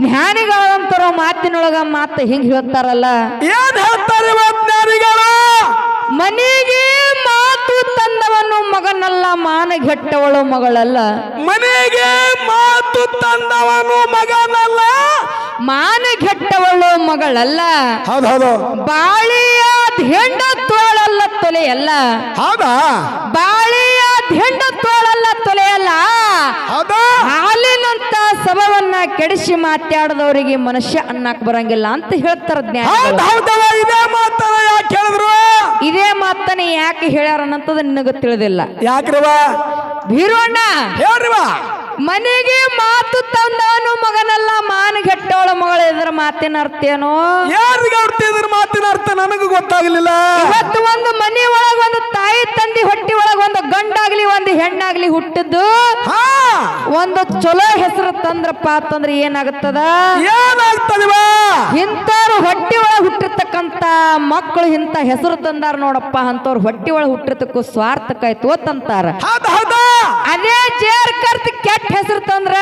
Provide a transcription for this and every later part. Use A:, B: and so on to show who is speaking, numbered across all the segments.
A: ಜ್ಞಾನಿಗಳಂತರ ಮಾತಿನೊಳಗ ಮಾತು ಹಿಂಗ್ ಹೇಳ್ತಾರಲ್ಲ?
B: ಏನ್ ಹೇಳ್ತಾರೆ ಜ್ಞಾನಿಗಳು?
A: ಮನೆಗೆ ಮಾತು ತಂದವನು ಮಗನಲ್ಲ ಮಾನಗೆಟ್ಟವಳು ಮಗಳಲ್ಲ.
B: ಮನೆಗೆ ಮಾತು ತಂದವನು ಮಗನಲ್ಲ?
A: ಮಾನಗೆಟ್ಟವಳು ಮಗಳಲ್ಲ.
B: ಹೌದು
A: ಬಾಳಿಯ ಹೆಂಡ ತೋಳಲ್ಲ ತೊಲೆಯಲ್ಲ.
B: ಹೌದಾ?
A: ಬಾಳಿಯ ಹೆಂಡ ತೋಳಲ್ಲ ತೊಲೆಯಲ್ಲ ಹಾಲಿನಂತ ಸಭವನ್ನ ಕೆಡಿಸಿ ಮಾತಾಡದವರಿಗೆ ಮನುಷ್ಯ ಅನ್ನಕ್ ಬರಂಗಿಲ್ಲ ಅಂತ ಹೇಳ್ತಾರ
B: ಹೇಳಿದ್ರು?
A: ಇದೇ ಮಾತನ್ನ ಯಾಕೆ ಹೇಳ್ಯಾರ ಅನ್ನಂತದ ನಿನಗ ತಿಳಿದಿಲ್ಲ.
B: ಯಾಕ್ರಿವ
A: ಭೀರೋಣ್ಣ
B: ಹೇಳ್ರಿವ
A: ಮನೆಗೆ ಮಾತು ತಂದವನು ಮಗನಲ್ಲ ಮಾನಗೆಟ್ಟವಳ ಮಗಳ ಇದರ ಮಾತಿನ ಅರ್ಥ ಏನು?
B: ಯಾರಿಗೆ ಇದ್ರ ಮಾತಿನ ಅರ್ಥ ನನಗೂ ಗೊತ್ತಾಗ್ಲಿಲ್ಲ.
A: ಇವತ್ತು ಒಂದು ಮನೆ ಒಳಗ ಒಂದು ತಾಯಿ ತಂದಿ ಹೊಟ್ಟಿ ಒಳಗ ಒಂದು ಗಂಡಾಗ್ಲಿ ಒಂದು ಹೆಣ್ಣಾಗ್ಲಿ ಹುಟ್ಟಿದ್ದು. ಒಂದು ಚಲೋ ಹೆಸರು ತಂದ್ರಪ್ಪ ಅಂತಂದ್ರೆ ಏನಾಗುತ್ತದ?
B: ಏನಾಗ್ತದಿವ?
A: ಇಂಥವ್ರು ಹೊಟ್ಟಿ ಒಳಗೆ ಹುಟ್ಟಿರ್ತಕ್ಕಂತ ಮಕ್ಕಳು ಇಂಥ ಹೆಸರು ತಂದಾರ ನೋಡಪ್ಪ ಅಂತವ್ರು ಹೊಟ್ಟಿ ಒಳಗೆ ಹುಟ್ಟಿರ್ತಕ್ಕೂ ಸ್ವಾರ್ಥಕ್ಕಾಯ್ತು
B: ತಂತಾರ
A: ಅದೇ ಜೇರ್ ಕರ್ತ ಕೆಟ್ಟ ಹೆಸರು ತಂದ್ರ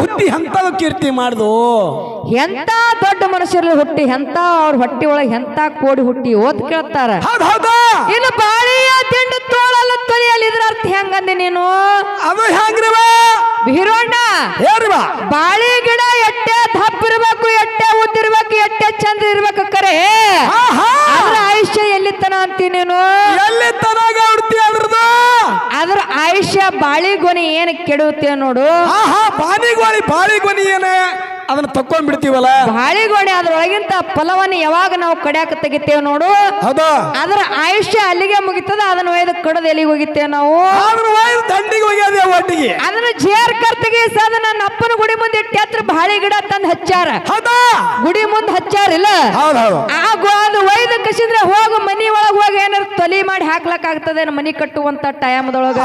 B: ಹುಟ್ಟಿ ಎಂತ ಕೀರ್ತಿ ಮಾಡ್ದು?
A: ಎಂತ ದೊಡ್ಡ ಮನುಷ್ಯರಲ್ಲಿ ಹುಟ್ಟಿ ಎಂತ ಅವ್ರ ಹೊಟ್ಟಿ ಒಳಗೆ ಎಂತ ಕೋಡಿ ಹುಟ್ಟಿ ಓದ್ ಕೇಳ್ತಾರ. ಇನ್ನು ಬಾಳಿಯ ತಿಂಡು ತೋಳಲ್ಲ ತೊಲಿಯಲ್ಲಿ ಇದ್ರ ಅರ್ಥ ಹೆಂಗಂದೆ ನೀನು?
B: ಅದು ಹೆಂಗ್ರಿವ? ಹೇಳ್ರಿವ?
A: ಬಾಳಿ ಗಿಡ ಎಟ್ಟೆ ಇರ್ಬೇಕು ಎಟ್ಟೆ ಉದ್ದಿರ್ಬೇಕು ಎಟ್ಟೆ ಚಂದ ಇರ್ಬೇಕು ಕರೆ. ಅದ್ರ ಆಯುಷ್ಯ ಎಲ್ಲಿತ್ತನ ಅಂತೀನಿ ನೀನು? ಅದ್ರ ಆಯುಷ್ಯ ಬಾಳಿಗೊನಿ ಏನ್ ಕೆಡುತ್ತೆ ನೋಡು.
B: ಬಾಳಿಗೊನಿ ಬಾಳಿಗೊನಿ ಏನೇ? ಅದನ್ನ ತಕ್ಕೊಂಡ್ಬಿಡ್ತೀವಲ್ಲ ಬಿಡ್ತೀವಲ್ಲ?
A: ಬಾಳಿಗೊಣಿ ಅದ್ರೊಳಗಿಂತ ಫಲವನ್ನು ಯಾವಾಗ ನಾವು ಕಡ್ಯಾಕ ತೆಗಿತೇವೆ ನೋಡು?
B: ಹೌದಾ.
A: ಅದರ ಆಯುಷ್ಯ ಅಲ್ಲಿಗೆ ಮುಗಿತದ ಅದನ್ನ ಒಯ್ದು ಕಡದ ಎಲ್ಲಿಗೆ ಹೋಗಿತ್ತೇವೆ ನಾವು?
B: ದಂಡಿಗೆ ಹೋಗ್ಯದ ಒಟ್ಟಿಗೆ.
A: ಅದನ್ನ ಜೇರ್ ಕರ್ತಿಗೆ ಸದ ನನ್ನ ಅಪ್ಪನ ಗುಡಿ ಮುಂದೆ ಇಟ್ಟು ಹತ್ರ ಬಾಳಿ ಗಿಡ ತಂದು ಹಚ್ಚಾರ.
B: ಹೌದಾ.
A: ಗುಡಿ ಮುಂದೆ ಹಚ್ಚಾರಿಲ್ಲ? ಆ ಅದು ಒಯ್ದು ಕಸಿದ್ರೆ ಹೋಗು ಮನಿ ಒಳಗ್ ಹೋಗಿ ಏನಾರ ತೊಲಿ ಮಾಡಿ ಹಾಕ್ಲಕ್ ಆಗ್ತದೆ ಮನಿ ಕಟ್ಟುವಂತ ಟೈಮ್ದೊಳಗ?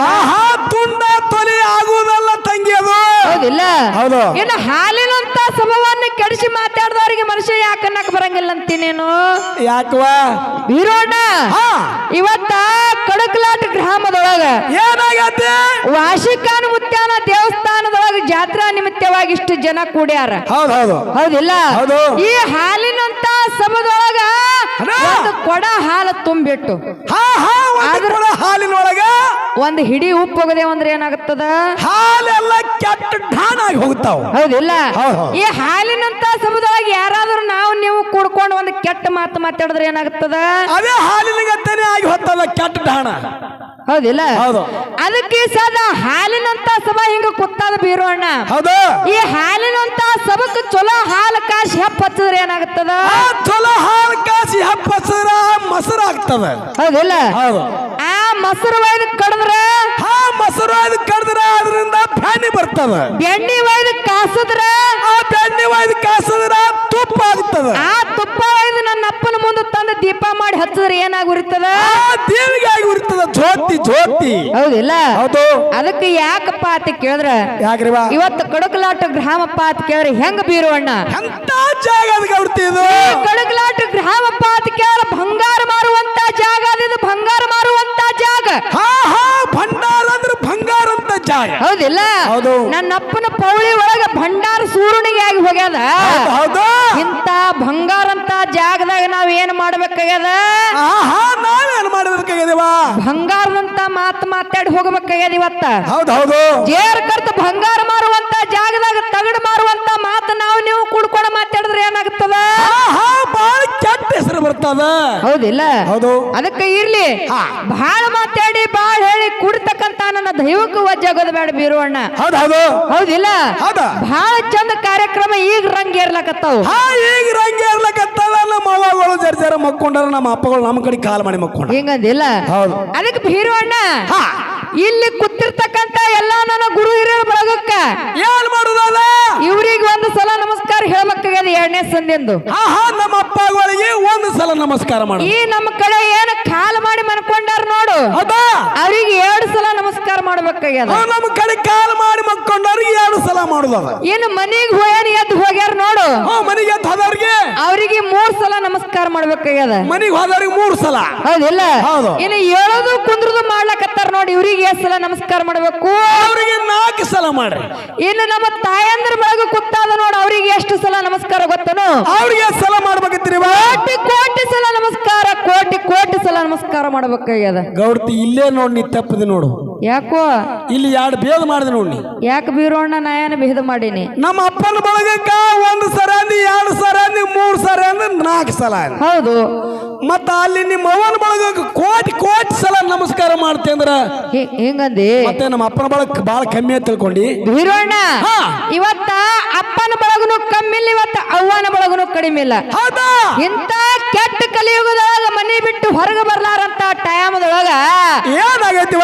B: ತುಂಡ ತೊಲಿ ಆಗುವುದಲ್ಲ ತಂಗಿ ಅದು.
A: ಹೌದಿಲ್ಲ?
B: ಹೌದು.
A: ಇನ್ನು ಹಾಲಿನಂತ ಸಭವನ್ನ ಕೆಡಿಸಿ ಮಾತಾಡ್ದವ್ರಿಗೆ ಮನುಷ್ಯ ಯಾಕನ್ನಕ್ ಬರಂಗಿಲ್ಲ ಅಂತೀನೇನು?
B: ಯಾಕವ
A: ಇವತ್ತ ಕಡಕಲಾಟ ಗ್ರಾಮದೊಳಗ
B: ಏನಾಗತ್ತೆ
A: ವಾರ್ಷಿಕಾನು ಮುತ್ಯಾನ ದೇವಸ್ಥಾನದೊಳಗ ಜಾತ್ರಾ ನಿಮಿತ್ತವಾಗಿ ಇಷ್ಟು ಜನ ಕೂಡ್ಯಾರ.
B: ಹೌದು ಹೌದು.
A: ಹೌದಿಲ್ಲ?
B: ಹೌದು.
A: ಈ ಹಾಲಿನಂತ ಸಭದೊಳಗ ಒಂದು ಕೊಡ ಹಾಲು ತುಂಬಿಟ್ಟು.
B: ಹಾ ಹಾ ಒಂದು
A: ಆದ್ರ-
B: ಕೊಡ ಹಾಲಿನೊಳಗ
A: ಒಂದು ಹಿಡಿ ಉಪ್ಪು ಹೋಗದೆ ಅಂದ್ರೆ ಏನಾಗುತ್ತದ?
B: ಹಾಲೆಲ್ಲ ಕೆಟ್ಟ ಆಗಿ ಹೋಗ್ತಾವ.
A: ಹೌದಿಲ್ಲ?
B: ಹೌದ್ ಹೌದ್.
A: ಈ ಹಾಲಿನಂತ ಸಮುದಾಯ ಯಾರಾದ್ರೂ ನಾವು ನೀವು ಕೂಡ್ಕೊಂಡು ಒಂದು ಕೆಟ್ಟ ಮಾತು ಮಾತಾಡಿದ್ರೆ ಏನಾಗುತ್ತದ?
B: ಅದೇ ಹಾಲಿನ ಗತ್ತನೆ ಆಗಿ ಹೊತ್ತಲ್ಲ ಕೆಟ್ಟ ಢಾಣ
A: ಹೌದಿಲ್ಲ?
B: ಹೌದು.
A: ಅದಕ್ಕೆ ಸದಾ ಹಾಲಿನಂತ ಸಭಾ ಹಿಂಗ ಕುತ್ತಾದ ಬೀರೋಣ
B: ಹೌದು?
A: ಈ ಹಾಲಿನಂತ ಸಬಕ್ ಚಲೋ ಹಾಲು ಕಾಸಿ ಹೆಪ್ಪ ಹಚ್ಚಿದ್ರೆ ಏನಾಗುತ್ತದ?
B: ಆ ಚಲೋ ಹಾಲು ಕಾಸಿ ಹಬ್ಬಸರ ಮೊಸರು ಆಗ್ತದ.
A: ಹೌದಿಲ್ಲ?
B: ಹೌದು.
A: ಆ ಮೊಸರು ಒಯ್ದು ಕಡಿದ್ರೆ
B: ಹಾ ಮೊಸರು ಅದು ಕಡ್ದ್ರ ಅದರಿಂದ ಬ್ಯಾನಿ ಬರ್ತದ.
A: ಬೆಣ್ಣೆ ಒಯ್ದು ಕಾಸಿದ್ರೆ
B: ಆ ಬೆಣ್ಣೆ ಒಯ್ದು ಕಾಸಿದ್ರೆ ತುಪ್ಪ ಆಗ್ತದ.
A: ಆ ದೀಪ ಮಾಡಿ ಹಚ್ಚಿದ್ರೆ ಏನಾಗಿರ್ತದ
B: ಆ ದೇವಿಗೆ ಆಗಿ ಉರಿತದ ಜ್ಯೋತಿ ಜ್ಯೋತಿ.
A: ಹೌದಿಲ್ಲ?
B: ಹೌದು.
A: ಅದಕ್ಕೆ ಯಾಕಪ್ಪ ಅಂತ ಕೇಳಿದ್ರ?
B: ಯಾಕ್ರಿವ
A: ಇವತ್ತು ಕಡಕಲಾಟ ಗ್ರಾಮಪ್ಪ ಅಂತ ಕೇಳಿದ್ರೆ ಹೆಂಗ ಬೀರುವಣ್ಣ?
B: ಅಂತ ಜಾಗ ಅದಕ್ಕೆ ಉಡ್ತಿದ್ದು
A: ಕಡಕಲಾಟ ಗ್ರಾಮಪ್ಪ ಅಂತ ಕೇಳಿದ್ರೆ ಬಂಗಾರ ಮಾರುವಂತ ಜಾಗ ಅದಿದು ಬಂಗಾರ ಮಾರುವಂತ ಜಾಗ
B: ಹಾ ಹಾ ಭಂಡಾರ ಅಂದ್ರೆ ಬಂಗಾರ
A: ಹೌದಿಲ್ಲ?
B: ಹೌದು.
A: ನನ್ನ ಅಪ್ಪನ ಪೌಳಿ ಒಳಗ ಭಂಡಾರ ಸೂರ್ಣಿಗೆ ಆಗಿ ಹೋಗ್ಯದ.
B: ಹೌದು,
A: ಇಂತ ಬಂಗಾರ ಅಂತ ಜಾಗದಾಗ ನಾವ್ ಏನ್ ಮಾಡ್ಬೇಕಾಗ್ಯದ?
B: ಆಹಾ ನಾವೇನ್
A: ಬಂಗಾರದಂತ ಮಾತ್ ಮಾತಾಡಿ ಹೋಗ್ಬೇಕಾಗ್ಯದ ಇವತ್ತ?
B: ಹೌದು ಹೌದು.
A: ಜೇರ್ ಕರ್ತ ಬಂಗಾರ ಮಾರುವಂತ ಜಾಗದಾಗ ತಗಡು ಮಾರುವಂತ ಮಾತು ನಾವು ನೀವು ಕುಡ್ಕೊಂಡು ಮಾತಾಡಿದ್ರೆ ಏನಾಗ್ತದ?
B: ಆಹಾ ಬಾಳ ಕೆಟ್ಟ ಹೆಸರು ಬರ್ತದ.
A: ಹೌದಿಲ್ಲ?
B: ಹೌದು.
A: ಅದಕ್ಕೆ ಇರ್ಲಿ.
B: ಹಾ.
A: ಬಹಳ ಮಾತಾಡಿ ಬಾಳ ಹೇಳಿ ಕುಡ್ತಕ್ಕಂತ ನನ್ನ ದೈವಕ್ಕೆ ವಜ್ಜಾಗೋದು ಬೇಡ ಬೀರುವಣ್ಣ.
B: ಹೌದು ಹೌದು.
A: ಹೌದಿಲ್ಲ?
B: ಹೌದು.
A: ಬಹಳ ಚಂದ ಕಾರ್ಯಕ್ರಮ ಈಗ ರಂಗೇರ್ಲಕತ್ತಾವ
B: ಹಾ ಈಗ ರಂಗ ನಮ್ಮ ಅವ್ವಗಳು ಜರ ಜರ ಮಕ್ಕೊಂಡಾರ ನಮ್ಮ ಅಪ್ಪಗಳು ನಮ್ಮ ಕಡೆ ಕಾಲ್ ಮಾಡಿ ಮಕ್ಕೊಂಡ
A: ಹಿಂಗಂದಿಲ್ಲ?
B: ಹೌದು.
A: ಅದಕ್ಕೆ
B: ಬೀರುವಣ್ಣ
A: ಇಲ್ಲಿ ಕೂತಿರ್ತಕ್ಕಂತ ಎಲ್ಲಾ ನನ್ನ ಗುರು ಹಿರಿಯರ ಬಳಗಕ್ಕ.
B: ಏನ್ ಮಾಡುದಲ್ಲ
A: ಇವ್ರಿಗೆ ಒಂದು ಸಲ ನಮಸ್ಕಾರ ಹೇಳ್ಬೇಕಾಗ್ಯದ ಎರಡನೇ ಸಂದಿಂದು.
B: ಹಾ ಹಾ ನಮ್ಮ ಅಪ್ಪಗಳಿಗೆ ಒಂದು ಸಲ ನಮಸ್ಕಾರ ಮಾಡಿ
A: ಈ ನಮ್ಮ ಕಡೆ ಏನು ಕಾಲ್ ಮಾಡಿ ಮನ್ಕೊಂಡಾರ ನೋಡು ಅವರಿಗೆ ಎರಡು ಸಲ ನಮಸ್ಕಾರ ಮಾಡ್ಬೇಕಾಗ್ಯದ.
B: ನಮ್ಮ ಕಡೆ ಕಾಲ್ ಮಾಡಿ ಮಕ್ಕೊಂಡವ್ರಿಗೆ ಎರಡು ಸಲ ಮಾಡುದದ.
A: ಏನು ಮನಿಗ್ ಹೋಗ್ಯಾರ ಎದ್ದು ಹೋಗ್ಯಾರ ನೋಡು.
B: ಮನೆಗೆ ಹದವ್ರಿಗೆ
A: ಅವ್ರಿಗೆ ಮೂರ್ ಸಲ ನಮಸ್ಕಾರ ಮಾಡ್ಬೇಕಾಗ್ಯದ.
B: ಮನಿಗೆ ಹೋದವ್ರಿಗೆ ಮೂರ್ ಸಲ.
A: ಹೌದಿಲ್ಲ?
B: ಹೌದು.
A: ಇನ್ನು ಹೇಳೋದು ಕುಂದ್ರದು ಮಾಡ್ಲಕತ್ತಾರ ನೋಡಿ ಇವ್ರಿಗೆ ಎಷ್ಟು ಸಲ ನಮಸ್ಕಾರ ಮಾಡ್ಬೇಕು?
B: ಅವರಿಗೆ ನಾಲ್ಕು ಸಲ ಮಾಡ್ರಿ.
A: ಇನ್ನು ನಮ್ಮ ತಾಯಂದ್ರ ಬಳಗ ಕುತ್ತಾದ ನೋಡಿ ಅವರಿಗೆ ಎಷ್ಟು ಸಲ ನಮಸ್ಕಾರ ಗೊತ್ತನು?
B: ಅವ್ರಿಗೆ ಸಲ ಮಾಡ್ಬೇಕತ್ತೀರಿ
A: ಕೋಟಿ ಕೋಟಿ ಸಲ ನಮಸ್ಕಾರ ಕೋಟಿ ಸಲ ನಮಸ್ಕಾರ ಮಾಡ್ಬೇಕಾಗ್ಯದ?
B: ಗೌಡ್ತಿ ಇಲ್ಲೇ ನೋಡಿ ನೀ ತಪ್ಪದೆ ನೋಡು.
A: ಯಾಕೋ?
B: ಇಲ್ಲಿ ಎರಡು ಭೇದ ಮಾಡಿದೆ ನೋಡಿ
A: ಯಾಕೆ ಬೀರೋಣ್ಣ ನಾಯನ ಭೇದ ಮಾಡೀನಿ?
B: ನಮ್ಮ ಅಪ್ಪನ ಬಳಗಕ್ಕ ಒಂದು ಸರ ಅಂದಿ ಎರಡು ಸರ ಅಂದಿ ಮೂರು ಸರ ಅಂದಿ ನಾಲ್ಕು ಸಲ ಅಂದಿ
A: ಹೌದು.
B: ಮತ್ತ ಅಲ್ಲಿ ನಿಮ್ಮ ಅವನ ಬಳಗಕ್ಕ ಕೋಟಿ ಕೋಟಿ ಸಲ ನಮಸ್ಕಾರ ಮಾಡ್ತಿ ಅಂದ್ರ
A: ಹೆ- ಹೆಂಗಂದಿ?
B: ಮತ್ತೆ ನಮ್ಮ ಅಪ್ಪನ ಬಳಗ ಬಾಳ ಕಮ್ಮಿ ಅಂತ ತಿಳ್ಕೊಂಡಿ.
A: ಬೀರೋಣ್ಣ
B: ಹಾ.
A: ಇವತ್ತ ಅಪ್ಪನ ಬಳಗನು ಕಮ್ಮಿ ಇಲ್ಲ ಇವತ್ತ ಅವ್ವನ ಬಳಗನು ಕಡಿಮೆ ಇಲ್ಲ.
B: ಹೌದಾ?
A: ಇಂತ ಕೆಟ್ಟ ಕಲಿಯುಗದೊಳಗ ಮನೆ
B: ಏನಾಗೈತಿವ?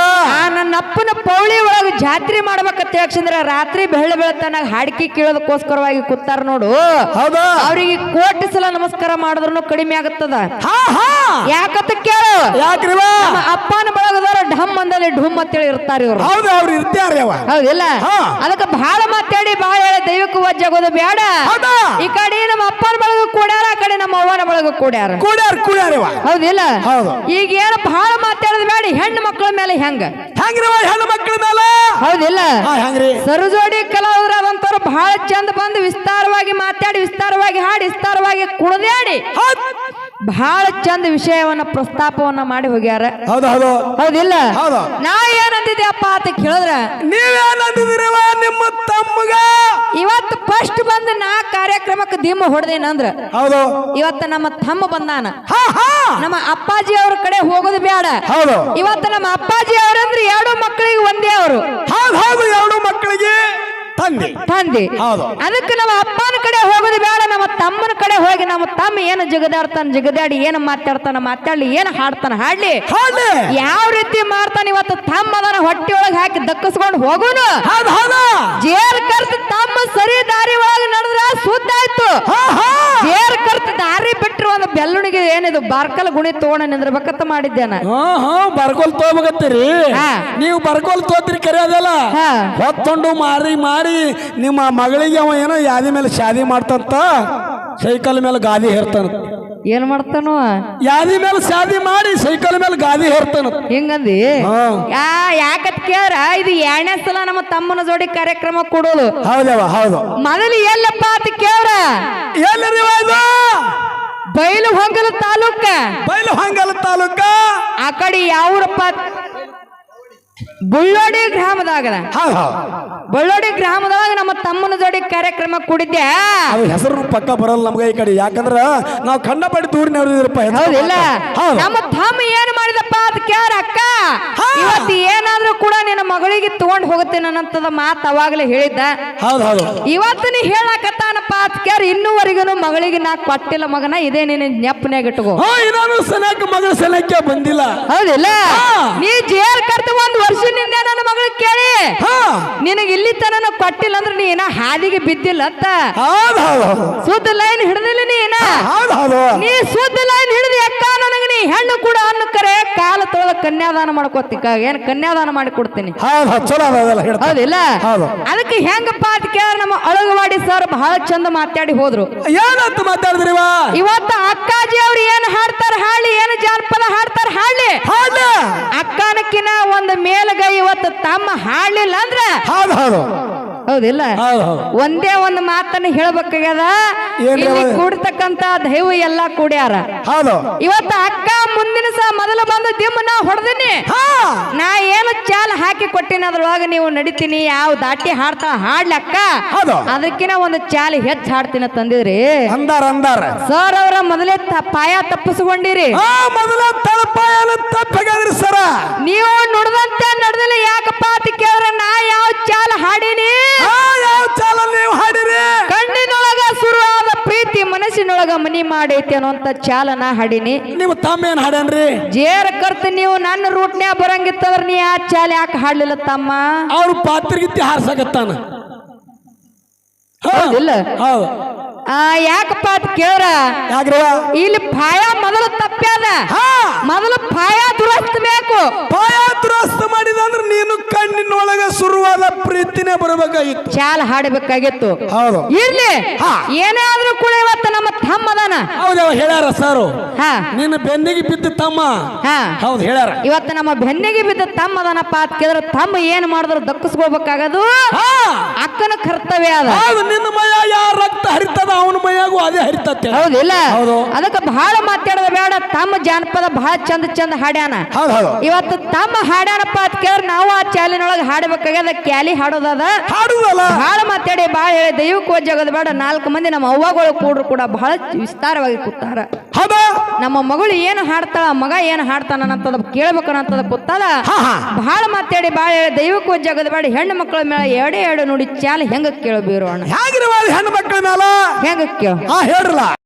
A: ಅಪ್ಪನ ಪೌಳಿ ಒಳಗ ಜಾತ್ರೆ ಮಾಡ್ಬೇಕಂತ ಯಾಕಂದ್ರ ರಾತ್ರಿ ಬೆಳ್ಳ ಬೆಳತನ ಹಾಡ್ಕಿ ಕೇಳೋದಕ್ಕೋಸ್ಕರವಾಗಿ ಕೂತಾರ ನೋಡು.
B: ಹೌದಾ?
A: ಅವ್ರಿಗೆ ಕೋಟಿ ಸಲ ನಮಸ್ಕಾರ ಮಾಡಿದ್ರು ಕಡಿಮೆ ಆಗತ್ತದ.
B: ಹಾ ಹಾ.
A: ಯಾಕಂತ ಕೇಳು. ಅಪ್ಪನ ಬಳಗದವ್ರ ಢಮ್ ಅಂದಲ್ಲಿ ಢುಮ್ ಅಂತೇಳಿ ಇರ್ತಾರ ಇವ್ರು.
B: ಹೌದು ಅವ್ರು ಇರ್ತಾರ್ರಿ ಅವ
A: ಹೌದಿಲ್ಲ ಅದಕ್ಕೆ ಬಹಳ ಮಾತಾಡಿ ಬಹಳ ಹೇಳಿ ದೈವಕ್ಕೆ ವಜ್ಜಾಗೋದು ಬೇಡ. ಈ ಕಡೆ ನಮ್ಮ ಅಪ್ಪನ ಬಳಗ ಕೂಡ್ಯಾರ ಆ ಕಡೆ ನಮ್ಮ ಅವ್ವನ ಬಳಗ ಕೂಡ್ಯಾರ.
B: ಕೂಡ್ಯಾರ ಕೂಡ್ಯಾರ
A: ಹೌದಿಲ್ಲ
B: ಹೌದು.
A: ಈಗ ಏನು ಬಹಳ ಮಾತಾಡೋದು ಬೇಡ ಹೆಣ್ಣು ಮಕ್ಕಳ ಮೇಲೆ ಹೆಂಗ?
B: ಹೆಂಗ್ರಿವ ಹೆಣ್ಣು ಮಕ್ಕಳ ಮೇಲೆ?
A: ಹೌದಿಲ್ಲ.
B: ಹಾ ಹೆಂಗ್ರಿ?
A: ಸರಜೋಡಿ ಕಲಾವಿದರಾದಂತವ್ರು ಬಹಳ ಚಂದ ಬಂದು ವಿಸ್ತಾರವಾಗಿ ಮಾತಾಡಿ ವಿಸ್ತಾರವಾಗಿ ಹಾಡಿ ವಿಸ್ತಾರವಾಗಿ ಕುಣದಾಡಿ
B: ಹೌದ್.
A: ಬಹಳ ಚಂದ ವಿಷಯವನ್ನ ಪ್ರಸ್ತಾಪವನ್ನ ಮಾಡಿ ಹೋಗ್ಯಾರ.
B: ಹೌದು ಹೌದು.
A: ಹೌದಿಲ್ಲ?
B: ಹೌದು.
A: ನಾ ಏನಂದಿದ್ದೆಪ್ಪ ಅಂತ ಕೇಳಿದ್ರ?
B: ನೀವೇನಂದಿದಿರವ ನಿಮ್ಮ ತಮ್ಮಗ?
A: ಇವತ್ತು ಫಸ್ಟ್ ಬಂದು ನಾ ಕಾರ್ಯಕ್ರಮಕ್ಕೆ ದಿಮ್ಮ ಹೊಡೆದೇನಂದ್ರ?
B: ಹೌದು.
A: ಇವತ್ತು ನಮ್ಮ ತಮ್ಮ ಬಂದಾನ.
B: ಹಾ ಹಾ.
A: ನಮ್ಮ ಅಪ್ಪಾಜಿ ಅವ್ರ ಕಡೆ ಹೋಗೋದು ಬೇಡ
B: ಹೌದು.
A: ಇವತ್ತು ನಮ್ಮ ಅಪ್ಪಾಜಿ ಅವರಂದ್ರೆ ಎರಡು ಮಕ್ಕಳಿಗೆ ಒಂದೇ ಅವರು.
B: ಹೌದು ಹೌದು ಎರಡು ಮಕ್ಕಳಿಗೆ ತಂದೆ.
A: ತಂದೆ.
B: ಹೌದು.
A: ಅದಕ್ಕೆ ನಮ್ಮ ಅಪ್ಪನ ಕಡೆ ಹೋಗೋದು ಬೇಡ ನಮ್ಮ ತಮ್ಮನ ಕಡೆ ಹೋಗಿ ನಮ್ಮ ತಮ್ಮ ಏನು ಜಗದಾಡ್ತಾನ ಜಗದಾಡಿ ಏನು ಮಾತಾಡ್ತಾನ ಮಾತಾಡ್ಲಿ ಏನು ಹಾಡ್ತಾನ ಹಾಡ್ಲಿ. ಯಾವ ರೀತಿ ಮಾಡ್ತಾನ ಇವತ್ತು ತಮ್ಮ ಅದನ್ನ ಹೊಟ್ಟೆ ಒಳಗೆ ಹಾಕಿ ದಕ್ಕಿಸ್ಕೊಂಡು ಹೋಗೋನು. ಜೇರ್ ಕರ್ತ ತಮ್ಮ ಸರಿ ದಾರಿ ಒಳಗೆ ನಡೆದ್ರ
B: ಸುದ್ದಾಯ್ತು.
A: ಜೇರ್ ಕರ್ತ ದಾರಿ ಬೆಲ್ಲುಣಿಗೆ ಏನಿದು? ಬಾರ್ಕಲ್ ಗುಣಿ ತಗೊಂಡ ನಿಂದ್ರಬೇಕಂತ ಮಾಡಿದ್ದೇನ.
B: ಹಾ ಹಾ ಬರ್ಕೋಲ್ ತೋಬಗತ್ತೀರಿ
A: ಹಾ.
B: ನೀವು ಬರ್ಕೋಲ್ ತೋತ್ರಿ ಕರೆಯೋದಲ್ಲ
A: ಹಾ.
B: ಹೊತ್ತೊಂಡು ಮಾರಿ ಮಾರಿ ನಿಮ್ಮ ಮಗಳಿಗೆ ಅವ ಏನೋ ಯಾದಿ ಮೇಲೆ ಶಾದಿ ಮಾಡ್ತಂತ. ಸೈಕಲ್ ಮೇಲೆ ಗಾದಿ ಹೇರ್ತಾನ.
A: ಏನ್ ಮಾಡ್ತಾನೋ?
B: ಯಾದಿ ಮೇಲೆ ಶಾದಿ ಮಾಡಿ ಸೈಕಲ್ ಮೇಲೆ ಗಾದಿ ಹೇರ್ತಾನ.
A: ಹಿಂಗಂದಿ?
B: ಹಾ.
A: ಯಾ ಯಾಕತ್ ಕೇಳ್ರ? ಇದು ಎರಡನೇ ಸಲ ನಮ್ಮ ತಮ್ಮನ ಜೋಡಿ ಕಾರ್ಯಕ್ರಮ ಕೊಡೋದು.
B: ಹೌದವ ಹೌದು.
A: ಮೊದಲು ಎಲ್ಲಪ್ಪ ಅಂತ ಕೇಳ್ರ?
B: ಎಲ್ಲರಿ
A: ಬೈಲು ಹೊಂಗಲ ತಾಲೂಕ.
B: ಬಯಲು ಹೊಂಗಲ ತಾಲೂಕ?
A: ಆ ಕಡೆ ಯಾವ್ರಪ್ಪ? ಬುಳ್ಳೋಡಿ
B: ಗ್ರಾಮದಾಗ
A: ಬಳ್ಳೋಡಿ ಗ್ರಾಮದಾಗ ನಮ್ಮ ತಮ್ಮನ ಜೋಡಿ ಕಾರ್ಯಕ್ರಮ ಕುಡಿದ್ದೆ
B: ಹೆಸರು ಪಕ್ಕ ಬರಲ್ಲ ನಮ್ಗೆ ಈ ಕಡೆ. ಯಾಕಂದ್ರ ನಾವು ಕಂಡಪಟ್ಟಿ ದೂರಿನವ್ರಿದ್ರಪ್ಪ
A: ಹೌದಿಲ್ಲ
B: ಹೌದು
A: ನಮ್ಮ ತಮ್ಮ ಏನ್ ಮಾಡಿದಪ್ಪ ಅದ್ ಕೇಳ ಅಕ್ಕ. ಇವತ್ತು ಏನಾದ್ರೂ ಕೂಡ ನಿನ್ನ ಮಗಳಿಗೆ ತಗೊಂಡ್ ಹೋಗುತ್ತೆ ನನ್ನಂತದ ಮಾತು ಅವಾಗಲೇ ಹೇಳಿದ್ದ.
B: ಹೌದು ಹೌದು.
A: ಇವತ್ತು ನೀ ಹೇಳಕತ್ತಾನಪ್ಪ ಅಂತ ಕೇರ್ ಇನ್ನೂವರೆಗೂ ಮಗಳಿಗೆ ನಾ ಪಟ್ಟಿಲ್ಲ ಮಗನ ಇದೇ ನೀನು ನೆಪ್ಪನ್ಯಾಗ ಇಟ್ಕೋ.
B: ಹಾ ಇನ್ನಾನು ಸನಕ ಮಗಳ ಸನಕ್ಕೆ ಬಂದಿಲ್ಲ.
A: ಹೌದಿಲ್ಲ. ನೀ ಜೇರ್ ಕರ್ತ ಒಂದ್ ವರ್ಷದಿಂದ ನನ್ನ ಮಗಳಿಗೆ ಕೇಳಿ. ನಿನಗೆ ಇಲ್ಲಿ ತನ ಕೊಟ್ಟಿಲ್ಲ ಅಂದ್ರೆ ನೀ ಏನ ಹಾದಿಗೆ ಬಿದ್ದಿಲ್ಲ ಅಂತ? ಸುದ್ದ ಲೈನ್ ಹಿಡ್ದಿಲ್ಲ ನೀನ ಏನ? ನೀ ಸುದ್ದ ಲೈನ್ ಹಿಡಿದು ಅಕ್ಕ ನನಗೆ ನೀ ಹೆಣ್ಣು ಕೂಡ ಅನ್ನ ಕರೆ ಕಾಲ ತೊಳೆದ ಕನ್ಯಾದಾನ ಮಾಡ್ಕೋತಿ ಏನ್ ಕನ್ಯಾದಾನ ಮಾಡಿ ಕೊಡ್ತೀನಿ? ಹೌದಿಲ್ಲ?
B: ಹೌದು.
A: ಅದಕ್ಕೆ ಹೆಂಗಪ್ಪ ಅಂತ ಕೇಳ ನಮ್ಮ ಅಳಗವಾಡಿ ಸರ್ ಬಹಳ ಚಂದ ಮಾತಾಡಿ ಹೋದ್ರು.
B: ಏನಂತ ಮಾತಾಡಿದ್ರಿ
A: ಇವತ್ತು ಅಕ್ಕಾಜಿ ಅವ್ರು ಏನ್ ಹಾಡ್ತಾರ ಹಾಡ್ಲಿ ಏನು ಜಾನಪದ ಹಾಡ್ತಾರ ಹಾಡ್ಲಿ
B: ಹಾಡ್ಲ
A: ಅಕ್ಕನಕ್ಕಿನ ಒಂದು ಮೇಲಗೈ ಇವತ್ತು ತಮ್ಮ ಹಾಡ್ಲಿಲ್ಲ ಅಂದ್ರ
B: ಹೌದು ಹೌದು
A: ಹೌದಿಲ್ಲ
B: ಹೌದು
A: ಒಂದೇ ಒಂದು ಮಾತನ್ನ ಹೇಳ್ಬೇಕಾಗ್ಯದ? ಕೂಡ್ತಕ್ಕಂತ ದೈವ ಎಲ್ಲಾ ಕೂಡ್ಯಾರ.
B: ಹೌದು.
A: ಇವತ್ತು ಅಕ್ಕ ಮುಂದಿನ ಸಹ ಮೊದಲು ಬಂದು ದಿಮ್ಮ ನಾ ಹೊಡೆದಿನಿ ಕೊಟ್ಟಿನಿ ಅದ್ರೊಳಗೆ ನೀವು ನಡಿತೀನಿ ಯಾವ ದಾಟಿ ಹಾಡ್ತಾ ಹಾಡ್ಲಕ್ಕ?
B: ಹೌದು.
A: ಅದಕ್ಕಿನ ಒಂದು ಚಾಲಿ ಹೆಚ್ಚು ಹಾಡ್ತೀನಿ ತಂದಿದ್ರಿ.
B: ಅಂದಾರ ಅಂದಾರ.
A: ಸರ್ ಅವರ ಮೊದಲೇ ತ- ಪಾಯ ತಪ್ಪಿಸ್ಕೊಂಡಿರಿ.
B: ಆ ಮೊದಲ ಸರ.
A: ನೀವು ನುಡ್ದಂತೆ ನಡೆದಿಲ್ಲ ಯಾಕಪ್ಪ ಅಂತ ಕೇಳಿದ್ರೆ ನಾ ಯಾವ ಚಾಲ ಹಾಡೀನಿ?
B: ಆ ಯಾವ ಚಾಲ ನೀವು ಹಾಡಿರಿ
A: ಕಣ್ಣಿನೊಳಗ ಶುರುವಾದ ಪ್ರೀತಿ ಮನಸ್ಸಿನೊಳಗ ಮನಿ ಮಾಡೈತಿ ಅನ್ನೋಂತ ಚಾಲನ ಹಾಡಿನಿ.
B: ನಿಮ್ಮ ತಮ್ಮ ಏನ್ ಹಾಡನ್ರಿ
A: ಜೇರ ಕರ್ತ ನೀವು ನನ್ನ ರೂಟ್ನ್ಯಾಗ ಬರಂಗಿತ್ತಂದ್ರ ನೀ ಆ ಚಾಲ ಯಾಕೆ ಹಾಡ್ಲಿಲ್ಲ ತಮ್ಮ?
B: ಅವ್ರ ಪಾತ್ರಗಿತ್ತಿ ಹಾರ್ಸಕತ್ತಾನ.
A: ಹೌದಿಲ್ಲ
B: ಹೌದು.
A: ಆ ಯಾಕಪ್ಪ ಅಂತ ಕೇಳ್ರ? ಇಲ್ಲಿ ಪಾಯ ಮೊದಲು ತಪ್ಪ್ಯಾದ. ಮೊದಲು ಪಾಯ ದುರಸ್ಬೇಕು
B: ಪಾಯ ಅಂದ್ರೆ ನೀನು ಕಣ್ಣಿನೊಳಗ ಶುರುವಾದ ಪ್ರೀತಿನೇ ಬರಬೇಕಾಗಿತ್ತು.
A: ಚಾಲ್ ಹಾಡಬೇಕಾಗಿತ್ತು.
B: ಹೌದು.
A: ಇರ್ಲಿ.
B: ಹಾ.
A: ಏನೇ ಆದ್ರೂ ಕೂಡ ಇವತ್ತು ನಮ್ಮ ತಮ್ಮ ಅದಾನ.
B: ಹೌದವ ಹೇಳ್ಯಾರ ಸಾರು.
A: ಹಾ.
B: ನಿನ್ನ ಬೆನ್ನಿಗೆ ಬಿದ್ದ ತಮ್ಮ.
A: ಹಾ.
B: ಹೌದು ಹೇಳ್ಯಾರ.
A: ಇವತ್ತು ನಮ್ಮ ಬೆನ್ನಿಗೆ ಬಿದ್ದ ತಮ್ಮ ಅದಾನಪ್ಪ ಅಂತ ಕೇಳಿದ್ರೆ ತಮ್ಮ ಏನ್ ಮಾಡಿದ್ರು ದಕ್ಕಿಸ್ಕೋಬೇಕಾಗದು
B: ಹಾ.
A: ಅಕ್ಕನ ಕರ್ತವ್ಯ ಅದ.
B: ಹೌದು ನಿನ್ನ ಮಯ ಯಾರ ರಕ್ತ ಹರಿತದ ಅವನ ಮಯಾಗೂ ಅದೇ ಹರಿತತ್ತೆ
A: ಹೌದಿಲ್ಲ
B: ಹೌದು.
A: ಅದಕ್ಕೆ ಬಹಳ ಮಾತಾಡೋದು ಬೇಡ. ತಮ್ಮ ಜಾನಪದ ಬಹಳ ಚಂದ ಚಂದ ಹಾಡ್ಯಾನ.
B: ಹೌದು ಹೌದು.
A: ಇವತ್ತು ತಮ್ಮ ಹಾಡ್ಯಾನಪ್ಪ ಅಂತ ಕೇಳಿದ್ರೆ ನಾವು ಆ ಚಾಲಿನೊಳಗೆ ಹಾಡಬೇಕಾಗ್ಯದ ಕ್ಯಾಲಿ ಹಾಡೋದದ.
B: ಹಾಡುದಲ್ಲ?
A: ಬಹಳ ಮಾತಾಡಿ ಬಾಳ ಹೇಳಿ ದೈವಕ್ಕೂ ಜಗದ ಬೇಡ. ನಾಲ್ಕು ಮಂದಿ ನಮ್ಮ ಅವ್ವಗಳು ಕೂಡ್ರು ಕೂಡ ಬಹಳ ವಿಸ್ತಾರವಾಗಿ ಕೂತಾರ.
B: ಹೌದಾ?
A: ನಮ್ಮ ಮಗಳು ಏನು ಹಾಡ್ತಾಳ ಮಗ ಏನು ಹಾಡ್ತಾನ ಅನ್ನಂತದ ಕೇಳ್ಬೇಕು
B: ಹಾ ಹಾ.
A: ಬಹಳ ಮಾತಾಡಿ ಬಾಳ ಹೇಳಿ ದೈವಕ್ಕೂ ಜಗದ ಬೇಡ. ಹೆಣ್ಣು ಮಕ್ಕಳ ಮೇಲೆ ಎರಡೇ ಎರಡು ನೋಡಿ ಚಾಲ ಹೆಂಗ ಕೇಳಬೀರು ಅಣ್ಣ?
B: ಹೆಣ್ಣು ಮಕ್ಕಳ ಮೇಲ?
A: ಹೆಂಗ ಕೇಳ?
B: ಹೇಳ್ರಲ್ಲ.